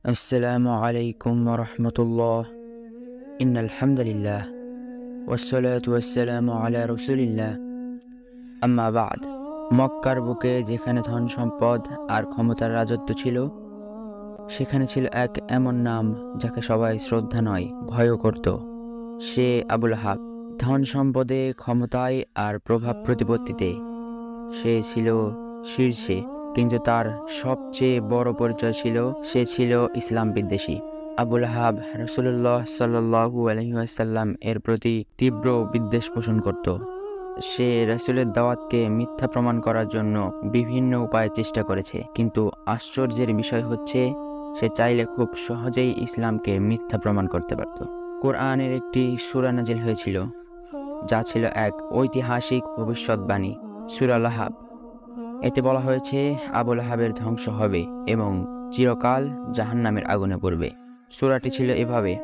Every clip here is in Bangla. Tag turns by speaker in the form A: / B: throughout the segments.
A: السلام عليكم ورحمة الله إن الحمد لله والصلاة والسلام على رسول الله আম্মা বাদ মক্কার বুকে যেখানে ধন সম্পদ আর ক্ষমতার রাজত্ব ছিল সেখানে ছিল এক এমন নাম যাকে সবাই শ্রদ্ধা নয় ভয়ও করত সে আবুল হাব ধন সম্পদে ক্ষমতায় আর প্রভাব প্রতিপত্তিতে সে ছিল শীর্ষে কিন্তু তার সবচেয়ে বড় পরিচয় ছিল, সে ছিল ইসলাম বিদ্বেষী। আবুল হাব রসুল্লাহ সাল্লু আলহিহাসাল্লাম এর প্রতি তীব্র বিদ্বেষ পোষণ করত। সে রসুলের দাওয়াতকে মিথ্যা প্রমাণ করার জন্য বিভিন্ন উপায়ে চেষ্টা করেছে, কিন্তু আশ্চর্যের বিষয় হচ্ছে, সে চাইলে খুব সহজেই ইসলামকে মিথ্যা প্রমাণ করতে পারত। কোরআনের একটি সুরা নাজিল হয়েছিল, যা ছিল এক ঐতিহাসিক ভবিষ্যৎবাণী সুরালাহাব এতে বলা হয়েছে, আবুল আহাবের ধ্বংস হবে এবং চিরকাল জাহান্নামের আগুনে পড়বে। সূরাটি ছিল এভাবে,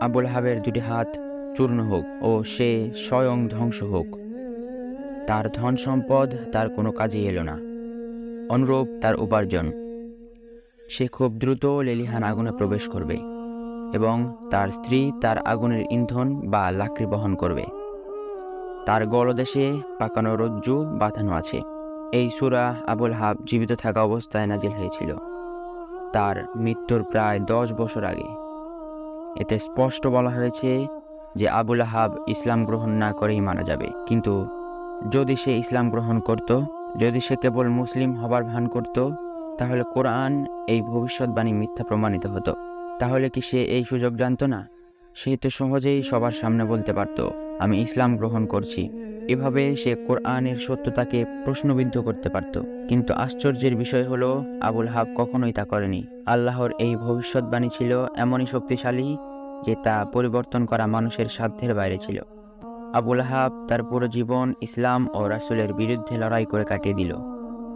A: আবুল আহাবের দুটি হাত চূর্ণ হোক ও সে স্বয়ং ধ্বংস হোক। তার ধন সম্পদ তার কোনো কাজে এলো না। অনুরূপ তার উপার্জন। সে খুব দ্রুত লেলিহান আগুনে প্রবেশ করবে এবং তার স্ত্রী তার আগুনের ইন্ধন বা লাকড়ি বহন করবে। তার গলদেশে পাকানো রজ্জু বাঁধানো আছে। এই সুরা আবুল হাব জীবিত থাকা অবস্থায় নাজিল হয়েছিল। তার মৃত্যুর প্রায় দশ বছর আগে। এতে স্পষ্ট বলা হয়েছে যে আবুল হাব ইসলাম গ্রহণ না করেই মারা যাবে। কিন্তু যদি সে ইসলাম গ্রহণ করত, যদি সে কেবল মুসলিম হবার ভান করত, তাহলে কোরআন এই ভবিষ্যৎবাণী মিথ্যা প্রমাণিত হতো। তাহলে কি সে এই সুযোগ জানতো না? সে তো সহজেই সবার সামনে বলতে পারত, আমি ইসলাম গ্রহণ করছি। এভাবে সে কোরআনের সত্যতাকে প্রশ্নবিদ্ধ করতে পারত। কিন্তু আশ্চর্যের বিষয় হলো, আবুল হাব কখনোই তা করেনি। আল্লাহর এই ভবিষ্যৎবাণী ছিল এমনই শক্তিশালী যে তা পরিবর্তন করা মানুষের সাধ্যের বাইরে ছিল। আবুল হাব তার পুরো জীবন ইসলাম ও রাসুলের বিরুদ্ধে লড়াই করে কাটিয়ে দিল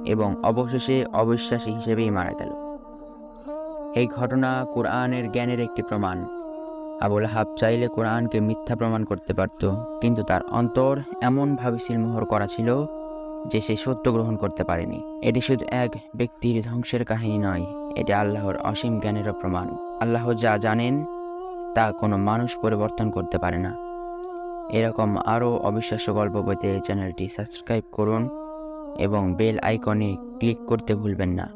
A: এবং অবশেষে অবিশ্বাসী হিসেবেই মারা গেল। এই ঘটনা কোরআনের জ্ঞানের একটি প্রমাণ। আবুল হাব চাইলে কোরআনকে মিথ্যা প্রমাণ করতে পারত, কিন্তু তার অন্তর এমনভাবে সিলমোহর করা ছিল যে সে সত্য গ্রহণ করতে পারেনি। এটি শুধু এক ব্যক্তির ধ্বংসের কাহিনী নয়, এটি আল্লাহর অসীম জ্ঞানেরও প্রমাণ। আল্লাহ যা জানেন, তা কোনো মানুষ পরিবর্তন করতে পারে না। এরকম আরও অবিশ্বাস্য গল্প পেতে চ্যানেলটি সাবস্ক্রাইব করুন এবং বেল আইকনে ক্লিক করতে ভুলবেন না।